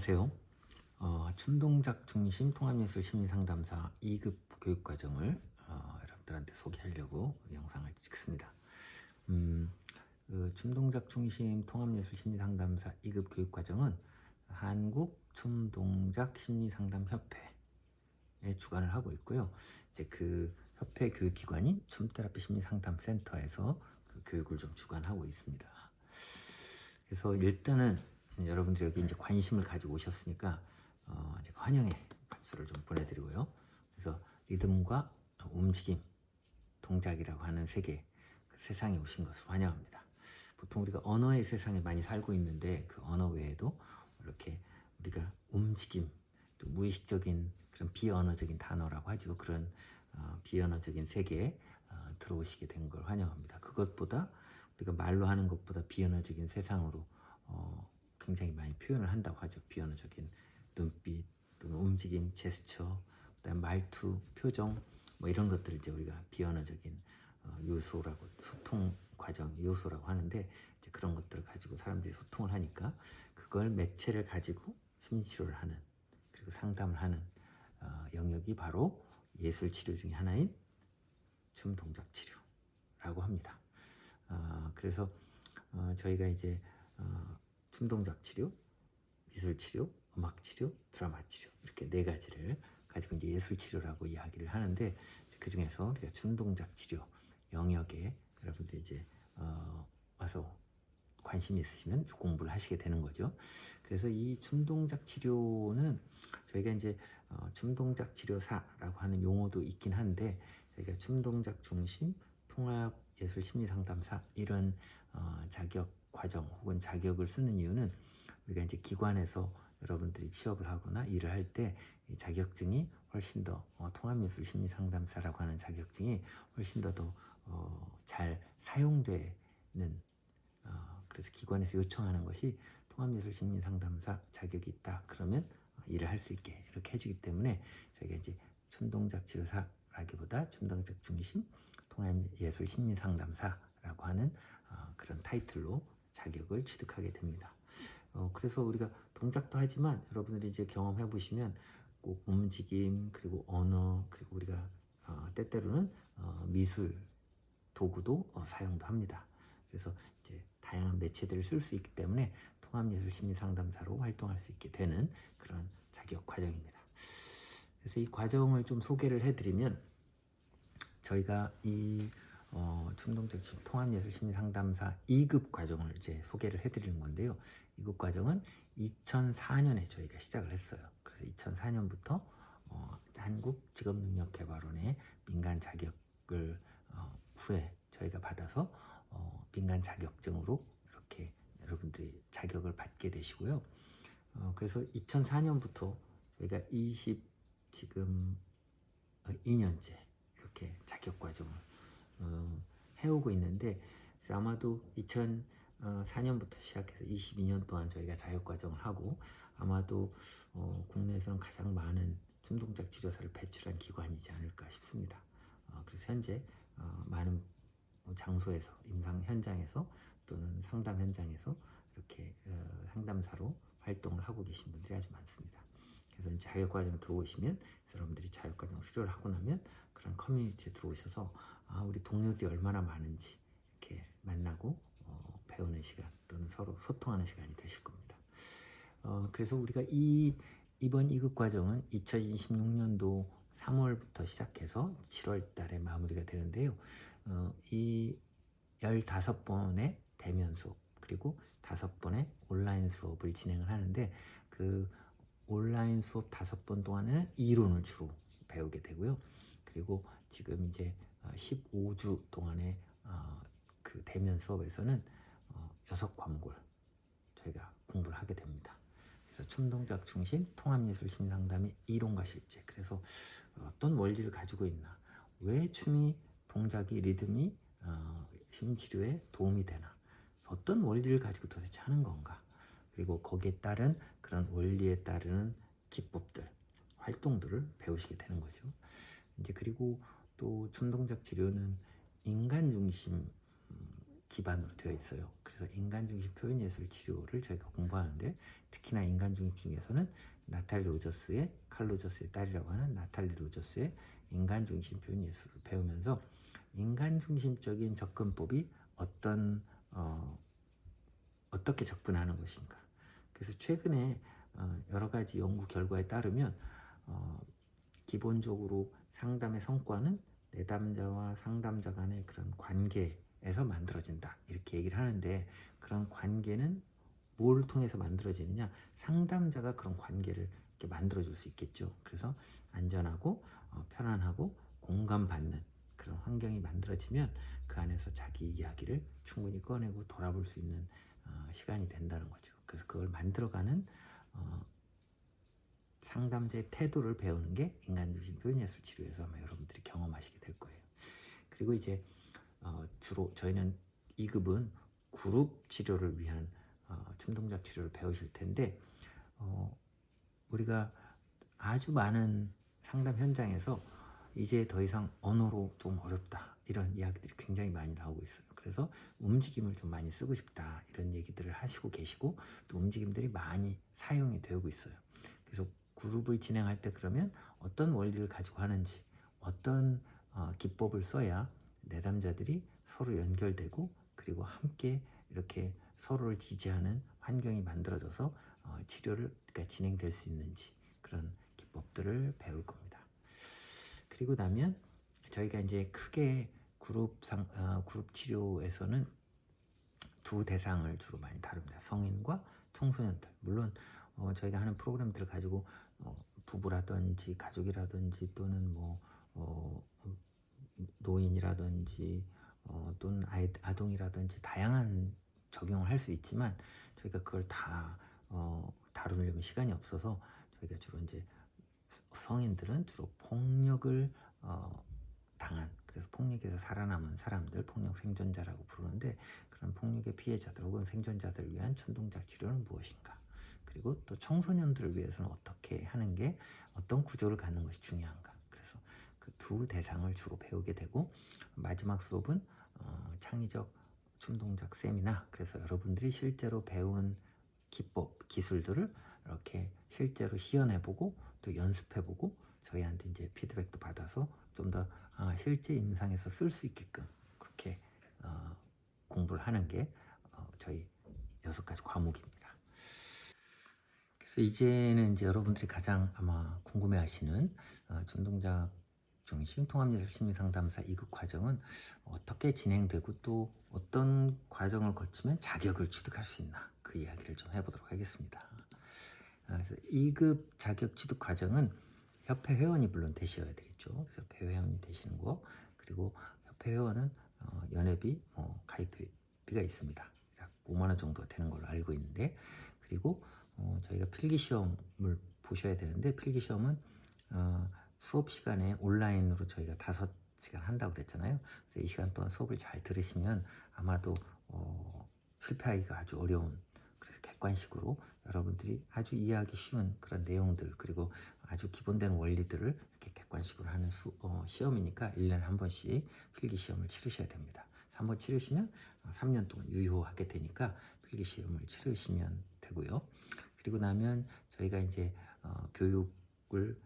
안녕하세요. 어, 춤동작 중심 통합예술 심리상담사 2급 교육과정을 어, 여러분들한테 소개하려고 영상을 찍습니다. 음, 그 춤동작 중심 통합예술 심리상담사 2급 교육과정은 한국 춤동작 심리상담협회에 주관을 하고 있고요. 이제 그 협회 교육기관인 춤테라피 심리상담센터에서 그 교육을 좀 주관하고 있습니다. 그래서 일단은 여러분들 여기 이제 관심을 가지고 오셨으니까 어, 제가 환영의 박수를 좀 보내드리고요. 그래서 리듬과 움직임, 동작이라고 하는 세계, 그 세상에 오신 것을 환영합니다. 보통 우리가 언어의 세상에 많이 살고 있는데 그 언어 외에도 이렇게 우리가 움직임, 또 무의식적인 그런 비언어적인 단어라고 하죠. 그런 어, 비언어적인 세계에 어, 들어오시게 된 걸 환영합니다. 그것보다 우리가 말로 하는 것보다 비언어적인 세상으로 어, 굉장히 많이 표현을 한다고 하죠. 비언어적인 눈빛, 또는 움직임, 제스처, 그다음 말투, 표정 뭐 이런 것들을 이제 우리가 비언어적인 어, 요소라고 소통 과정 요소라고 하는데 이제 그런 것들을 가지고 사람들이 소통을 하니까 그걸 매체를 가지고 심리 치료를 하는 그리고 상담을 하는 어, 영역이 바로 예술 치료 중에 하나인 춤 동작 치료라고 합니다. 어, 그래서 어, 저희가 이제 어, 춤 동작 치료, 미술 치료, 음악 치료, 드라마 치료 이렇게 네 가지를 가지고 이제 예술 치료라고 이야기를 하는데 그 중에서 우리가 춤 동작 치료 영역에 여러분들 이제 어, 와서 관심 있으시면 공부를 하시게 되는 거죠. 그래서 이 춤동작 치료는 저희가 이제 어, 춤동작 치료사라고 하는 용어도 있긴 한데 저희가 춤동작 중심 통합 예술 심리 상담사 이런 어, 자격 과정 혹은 자격을 쓰는 이유는 우리가 이제 기관에서 여러분들이 취업을 하거나 일을 할 때 자격증이 훨씬 더 어, 통합예술 심리 상담사라고 하는 자격증이 훨씬 더더잘 어, 사용되는 어, 그래서 기관에서 요청하는 것이 통합예술 심리 상담사 자격이 있다. 그러면 어, 일을 할 수 있게 이렇게 해주기 때문에 저희가 이제 춤동작 치료사라기보다 춤동작 중심 통합예술 심리 상담사라고 하는 어, 그런 타이틀로 자격을 취득하게 됩니다. 어, 그래서 우리가 동작도 하지만 여러분들이 이제 경험해 보시면 꼭 움직임 그리고 언어 그리고 우리가 어, 때때로는 어, 미술 도구도 어, 사용도 합니다. 그래서 이제 다양한 매체들을 쓸 수 있기 때문에 통합예술 심리 상담사로 활동할 수 있게 되는 그런 자격 과정입니다. 그래서 이 과정을 좀 소개를 해드리면 저희가 이 어, 춤동적 통합예술 심리 상담사 2급 과정을 이제 소개를 해드리는 건데요. 2급 과정은 2004년에 저희가 시작을 했어요. 그래서 2004년부터 어, 한국 직업능력개발원의 민간 자격을 어, 후에 저희가 받아서 어, 민간 자격증으로 이렇게 여러분들이 자격을 받게 되시고요. 어, 그래서 2004년부터 저희가 20 지금 2년째 이렇게 자격 과정을 어, 해오고 있는데 아마도 2004년부터 시작해서 22년 동안 저희가 자격 과정을 하고 아마도 어, 국내에서는 가장 많은 춤동작 치료사를 배출한 기관이지 않을까 싶습니다. 어, 그래서 현재 어, 많은 장소에서 임상 현장에서 또는 상담 현장에서 이렇게 어, 상담사로 활동을 하고 계신 분들이 아주 많습니다. 그래서 자격 과정 들어오시면 여러분들이 자격 과정 수료를 하고 나면 그런 커뮤니티에 들어오셔서 아, 우리 동료들이 얼마나 많은지 이렇게 만나고 어, 배우는 시간 또는 서로 소통하는 시간이 되실 겁니다. 어, 그래서 우리가 이 이번 2급 과정은 2026년도 3월부터 시작해서 7월 달에 마무리가 되는데요. 어, 이 15번의 대면 수업 그리고 5번의 온라인 수업을 진행을 하는데 그 온라인 수업 5번 동안에는 이론을 주로 배우게 되고요. 그리고 지금 이제 15주 어, 동안의 어, 그 대면 수업에서는 어, 6과목을 저희가 공부를 하게 됩니다. 그래서 춤동작 중심 통합예술 심상담의 이론과 실제 그래서 어떤 원리를 가지고 있나 왜 춤이 동작이 리듬이 어, 심치료에 도움이 되나 어떤 원리를 가지고 도대체 하는 건가 그리고 거기에 따른 그런 원리에 따르는 기법들 활동들을 배우시게 되는 거죠. 이제 그리고 또 춤동작 치료는 인간 중심의 기반으로 되어 있어요. 그래서 인간 중심 표현 예술 치료를 저희가 공부하는데 특히나 인간 중심 중에서는 나탈리 로저스의 칼 로저스의 딸이라고 하는 나탈리 로저스의 인간 중심 표현 예술을 배우면서 인간 중심적인 접근법이 어떤 어, 어떻게 접근하는 것인가. 그래서 최근에 어, 여러 가지 연구 결과에 따르면 어, 기본적으로 상담의 성과는 내담자와 상담자 간의 그런 관계에서 만들어진다. 이렇게 얘기를 하는데 그런 관계는 뭘 통해서 만들어지느냐? 상담자가 그런 관계를 이렇게 만들어줄 수 있겠죠. 그래서 안전하고 어, 편안하고 공감받는 그런 환경이 만들어지면 그 안에서 자기 이야기를 충분히 꺼내고 돌아볼 수 있는 어, 시간이 된다는 거죠. 그래서 그걸 만들어가는 어, 상담자의 태도를 배우는 게 인간중심 표현예술 치료에서 아마 여러분들이 경험하시게 될 거예요. 그리고 이제 어, 주로 저희는 2급은 그룹 치료를 위한 어, 춤동작 치료를 배우실 텐데 어, 우리가 아주 많은 상담 현장에서 이제 더 이상 언어로 좀 어렵다 이런 이야기들이 굉장히 많이 나오고 있어요. 그래서 움직임을 좀 많이 쓰고 싶다 이런 얘기들을 하시고 계시고 또 움직임들이 많이 사용이 되고 있어요. 그래서 그룹을 진행할 때 그러면 어떤 원리를 가지고 하는지 어떤 어, 기법을 써야 내담자들이 서로 연결되고 그리고 함께 이렇게 서로를 지지하는 환경이 만들어져서 어, 치료를 그러니까 진행될 수 있는지 그런 기법들을 배울 겁니다. 그리고 나면 저희가 이제 크게 그룹 상 어, 그룹 치료에서는 두 대상을 주로 많이 다룹니다. 성인과 청소년들. 물론 어, 저희가 하는 프로그램들을 가지고 어, 부부라든지 가족이라든지 또는 뭐 어, 노인이라든지 어, 또는 아이, 아동이라든지 다양한 적용을 할 수 있지만 저희가 그걸 다 어, 다루려면 시간이 없어서 저희가 주로 이제 성인들은 주로 폭력을 어, 당한 그래서 폭력에서 살아남은 사람들 폭력 생존자라고 부르는데 그런 폭력의 피해자들 혹은 생존자들을 위한 천동작 치료는 무엇인가 그리고 또 청소년들을 위해서는 어떻게 하는 게 어떤 구조를 갖는 것이 중요한가 그래서 그 두 대상을 주로 배우게 되고 마지막 수업은 어, 창의적 춤동작 세미나 그래서 여러분들이 실제로 배운 기법 기술들을 이렇게 실제로 시연해보고 또 연습해보고 저희한테 이제 피드백도 받아서 좀더 아, 실제 임상에서 쓸 수 있게끔 그렇게 어, 공부를 하는 게 어, 저희 여섯 가지 과목입니다. 그래서 이제는 이제 여러분들이 가장 아마 궁금해하시는 어, 전동작 중심 통합예술 심리 상담사 2급 과정은 어떻게 진행되고 또 어떤 과정을 거치면 자격을 취득할 수 있나 그 이야기를 좀 해보도록 하겠습니다. 아, 그래서 2급 자격 취득 과정은 협회 회원이 물론 되셔야 되겠죠. 협회 회원이 되시는 거 그리고 협회 회원은 어, 연회비 뭐 가입비가 있습니다. 5만 원 정도 되는 걸로 알고 있는데 그리고 어, 저희가 필기 시험을 보셔야 되는데 필기 시험은 어, 수업 시간에 온라인으로 저희가 다섯 시간 한다고 그랬잖아요. 이 시간 동안 수업을 잘 들으시면 아마도 어, 실패하기가 아주 어려운 그래서 객관식으로 여러분들이 아주 이해하기 쉬운 그런 내용들 그리고 아주 기본된 원리들을 이렇게 객관식으로 하는 수, 어, 시험이니까 1년에 한 번씩 필기 시험을 치르셔야 됩니다. 한번 치르시면 3년 동안 유효하게 되니까 필기 시험을 치르시면 되고요. 그리고 나면 저희가 이제 어, 교육을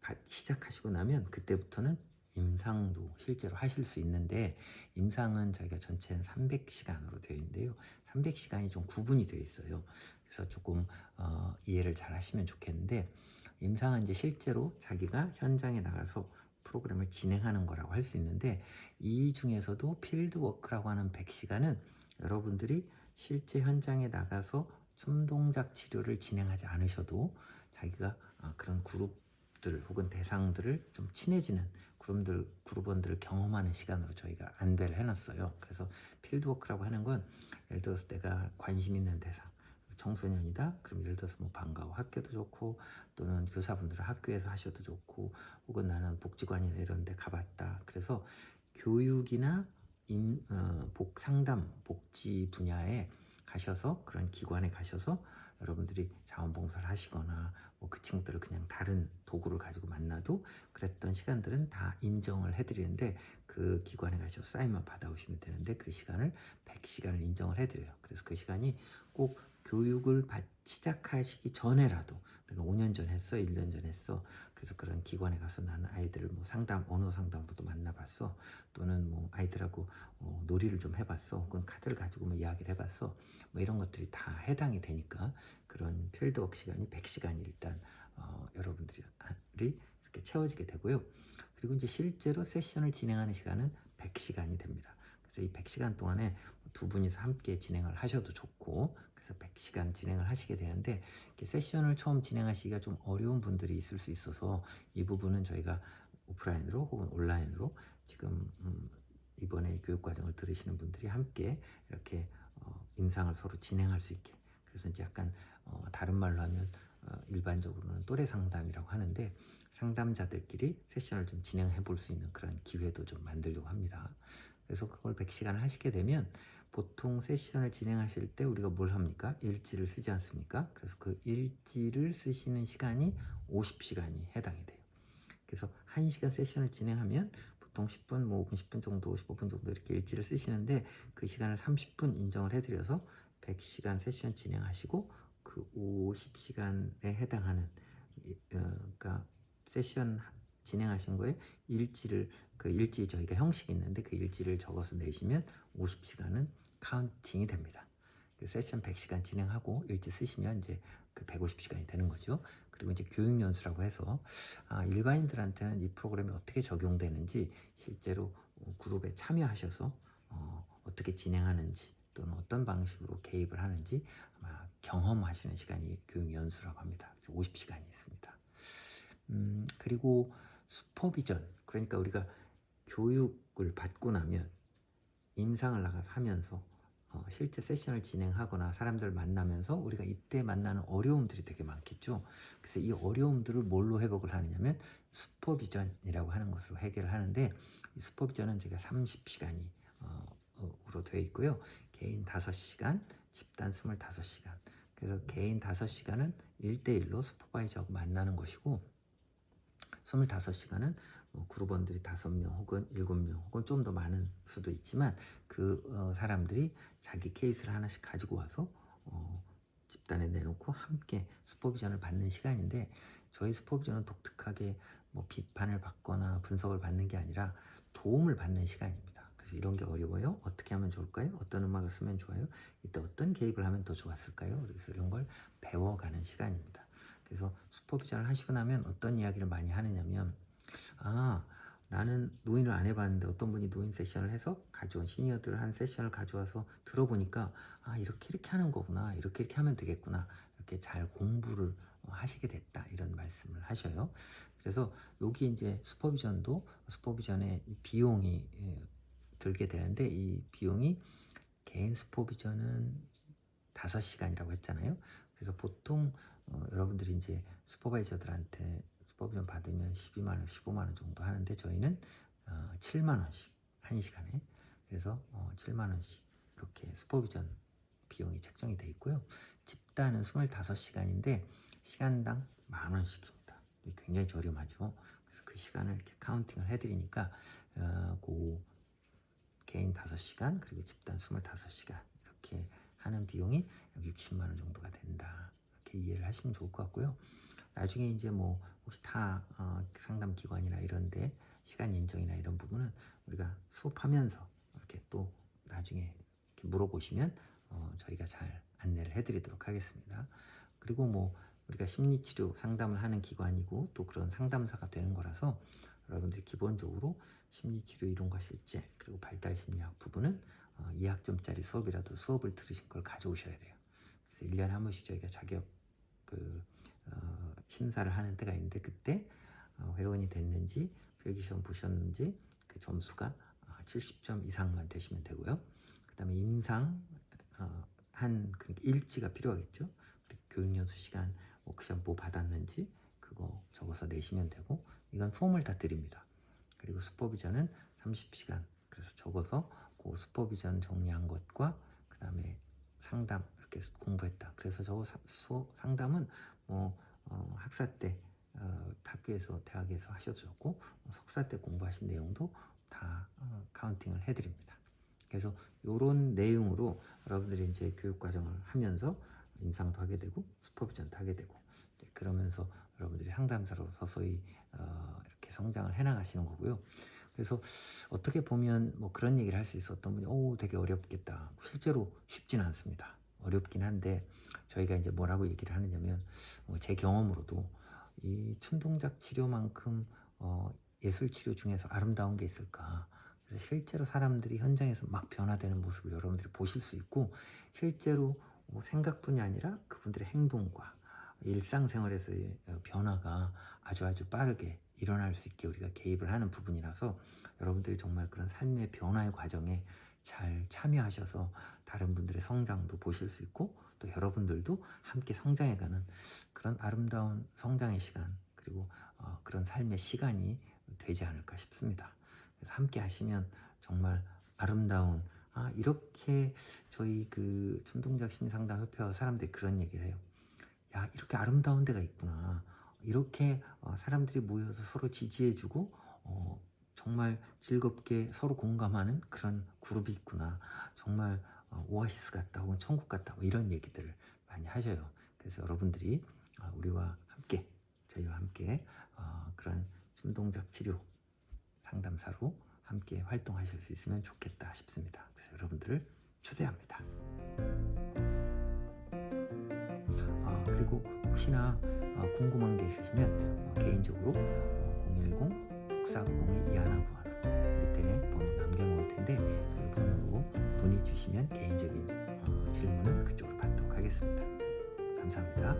받, 시작하시고 나면 그때부터는 임상도 실제로 하실 수 있는데 임상은 저희가 전체는 300시간으로 되어 있는데요. 300시간이 좀 구분이 되어 있어요. 그래서 조금 어, 이해를 잘 하시면 좋겠는데 임상은 이제 실제로 자기가 현장에 나가서 프로그램을 진행하는 거라고 할 수 있는데 이 중에서도 필드워크라고 하는 100시간은 여러분들이 실제 현장에 나가서 숨동작 치료를 진행하지 않으셔도 자기가 아, 그런 그룹들 혹은 대상들을 좀 친해지는 그룹들 그룹원들을 경험하는 시간으로 저희가 안배를 해놨어요. 그래서 필드워크라고 하는 건 예를 들어서 내가 관심 있는 대상 청소년이다. 그럼 예를 들어서 뭐 방과후 학교도 좋고 또는 교사분들은 학교에서 하셔도 좋고 혹은 나는 복지관이나 이런 데 가봤다. 그래서 교육이나 임, 어, 복 상담 복지 분야에 가셔서 그런 기관에 가셔서 여러분들이 자원봉사를 하시거나 뭐 그 친구들을 그냥 다른 도구를 가지고 만나도 그랬던 시간들은 다 인정을 해드리는데 그 기관에 가셔서 사인만 받아오시면 되는데 그 시간을 100시간을 인정을 해드려요. 그래서 그 시간이 꼭 교육을 받, 시작하시기 전에라도 내가 5년 전 했어, 1년 전 했어. 그래서 그런 기관에 가서 나는 아이들을 뭐 상담, 언어 상담부도 만나봤어. 또는 뭐 아이들하고 어, 놀이를 좀 해봤어. 혹은 카드를 가지고 뭐 이야기를 해봤어. 뭐 이런 것들이 다 해당이 되니까 그런 필드워크 시간이 100시간이 일단 어, 여러분들이 이렇게 채워지게 되고요. 그리고 이제 실제로 세션을 진행하는 시간은 100시간이 됩니다. 그래서 이 100시간 동안에 두 분이서 함께 진행을 하셔도 좋고 그래서 100시간 진행을 하시게 되는데 세션을 처음 진행하시기가 좀 어려운 분들이 있을 수 있어서 이 부분은 저희가 오프라인으로 혹은 온라인으로 지금 음, 이번에 교육 과정을 들으시는 분들이 함께 이렇게 어, 임상을 서로 진행할 수 있게 그래서 이제 약간 어, 다른 말로 하면 어, 일반적으로는 또래 상담이라고 하는데 상담자들끼리 세션을 좀 진행해 볼 수 있는 그런 기회도 좀 만들려고 합니다. 그래서 그걸 100시간을 하시게 되면 보통 세션을 진행하실 때 우리가 뭘 합니까? 일지를 쓰지 않습니까? 그래서 그 일지를 쓰시는 시간이 50시간이 해당이 돼요. 그래서 1시간 세션을 진행하면 보통 10분, 뭐 5분, 10분 정도, 15분 정도 이렇게 일지를 쓰시는데 그 시간을 30분 인정을 해드려서 100시간 세션 진행하시고 그 50시간에 해당하는 이- 어, 그러니까 세션 진행하신 거에 일지를 그 일지 저희가 형식이 있는데 그 일지를 적어서 내시면 50시간은 카운팅이 됩니다. 그 세션 100시간 진행하고 일지 쓰시면 이제 그 150시간이 되는 거죠. 그리고 이제 교육 연수라고 해서 아, 일반인들한테는 이 프로그램이 어떻게 적용되는지 실제로 어, 그룹에 참여하셔서 어, 어떻게 진행하는지 또는 어떤 방식으로 개입을 하는지 아마 경험하시는 시간이 교육 연수라고 합니다. 그래서 50시간이 있습니다. 음, 그리고 슈퍼비전 그러니까 우리가 교육을 받고 나면 임상을 나가서 하면서 어, 실제 세션을 진행하거나 사람들을 만나면서 우리가 이때 만나는 어려움들이 되게 많겠죠. 그래서 이 어려움들을 뭘로 회복을 하느냐면 슈퍼비전이라고 하는 것으로 해결을 하는데 이 슈퍼비전은 제가 30시간이 어, 으로 되어 있고요. 개인 5시간, 집단 25시간. 그래서 개인 5시간은 1대1로 슈퍼바이저하고 만나는 것이고 25시간은 뭐 그룹원들이 5명 혹은 7명 혹은 좀 더 많은 수도 있지만 그 어, 사람들이 자기 케이스를 하나씩 가지고 와서 어, 집단에 내놓고 함께 슈퍼비전을 받는 시간인데 저희 슈퍼비전은 독특하게 뭐 비판을 받거나 분석을 받는 게 아니라 도움을 받는 시간입니다. 그래서 이런 게 어려워요. 어떻게 하면 좋을까요? 어떤 음악을 쓰면 좋아요? 이때 어떤 개입을 하면 더 좋았을까요? 그래서 이런 걸 배워가는 시간입니다. 그래서 슈퍼비전을 하시고 나면 어떤 이야기를 많이 하느냐면 아 나는 노인을 안 해봤는데 어떤 분이 노인 세션을 해서 가져온 시니어들 한 세션을 가져와서 들어보니까 아 이렇게 이렇게 하는 거구나 이렇게 이렇게 하면 되겠구나 이렇게 잘 공부를 어, 하시게 됐다 이런 말씀을 하셔요. 그래서 여기 이제 슈퍼비전도 슈퍼비전의 이 비용이 예, 들게 되는데 이 비용이 개인 슈퍼비전은 5시간이라고 했잖아요. 그래서 보통 어, 여러분들이 이제 슈퍼바이저들한테 슈퍼비전 받으면 12만 원, 15만 원 정도 하는데 저희는 어, 7만 원씩 한 시간에 그래서 어, 7만 원씩 이렇게 슈퍼비전 비용이 책정이 돼 있고요. 집단은 25시간인데 시간당 만 원씩입니다. 굉장히 저렴하죠. 그래서 그 시간을 이렇게 카운팅을 해드리니까 어, 그 개인 5시간 그리고 집단 25시간 이렇게 하는 비용이 60만 원 정도가 된다. 이렇게 이해를 하시면 좋을 것 같고요. 나중에 이제 뭐 혹시 타 어, 상담 기관이나 이런데 시간 인정이나 이런 부분은 우리가 수업하면서 이렇게 또 나중에 이렇게 물어보시면 어, 저희가 잘 안내를 해드리도록 하겠습니다. 그리고 뭐 우리가 심리치료 상담을 하는 기관이고 또 그런 상담사가 되는 거라서 여러분들이 기본적으로 심리치료 이론과 실제 그리고 발달 심리학 부분은 어, 2학점짜리 수업이라도 수업을 들으신 걸 가져오셔야 돼요. 그래서 1년에 한 번씩 저희가 자격 그 어, 심사를 하는 때가 있는데 그때 어, 회원이 됐는지 필기시험 보셨는지 그 점수가 어, 70점 이상만 되시면 되고요. 그 다음에 임상 어, 한 일지가 필요하겠죠. 교육연수 시간 워크숍 뭐 받았는지 그거 적어서 내시면 되고 이건 폼을 다 드립니다. 그리고 슈퍼비전은 30시간 그래서 적어서 그 슈퍼비전 정리한 것과 그 다음에 상담 이렇게 공부했다. 그래서 저거 사- 수업 상담은 뭐 어, 학사 때 어, 학교에서 대학에서 하셔도 좋고 어, 석사 때 공부하신 내용도 다 어, 카운팅을 해드립니다. 그래서 이런 내용으로 여러분들이 이제 교육 과정을 하면서 임상도 하게 되고 슈퍼비전도 하게 되고 네, 그러면서 여러분들이 상담사로 서서히 어, 이렇게 성장을 해나가시는 거고요. 그래서 어떻게 보면 뭐 그런 얘기를 할 수 있었던 분이 오 되게 어렵겠다. 실제로 쉽진 않습니다. 어렵긴 한데 저희가 이제 뭐라고 얘기를 하느냐면 어, 제 경험으로도 이 춘동작 치료만큼 어, 예술 치료 중에서 아름다운 게 있을까? 그래서 실제로 사람들이 현장에서 막 변화되는 모습을 여러분들이 보실 수 있고 실제로 뭐 생각뿐이 아니라 그분들의 행동과 일상생활에서의 어, 변화가 아주 아주 빠르게 일어날 수 있게 우리가 개입을 하는 부분이라서 여러분들이 정말 그런 삶의 변화의 과정에 잘 참여하셔서 다른 분들의 성장도 보실 수 있고 또 여러분들도 함께 성장해가는 그런 아름다운 성장의 시간 그리고 어, 그런 삶의 시간이 되지 않을까 싶습니다. 그래서 함께 하시면 정말 아름다운 아 이렇게 저희 그 춘동작 심리상담협회와 사람들이 그런 얘기를 해요. 야 이렇게 아름다운 데가 있구나. 이렇게 어, 사람들이 모여서 서로 지지해주고 어, 정말 즐겁게 서로 공감하는 그런 그룹이 있구나. 정말 어, 오아시스 같다 혹은 천국 같다 뭐 이런 얘기들을 많이 하셔요. 그래서 여러분들이 어, 우리와 함께 저희와 함께 어, 그런 춤동작 치료 상담사로 함께 활동하실 수 있으면 좋겠다 싶습니다. 그래서 여러분들을 초대합니다. 어, 그리고 혹시나 어, 궁금한 게 있으시면 어, 개인적으로 어, 010-6490-2191 밑에 번호 남겨놓을 텐데 문의 주시면 개인적인 어, 질문은 그쪽으로 받도록 하겠습니다. 감사합니다.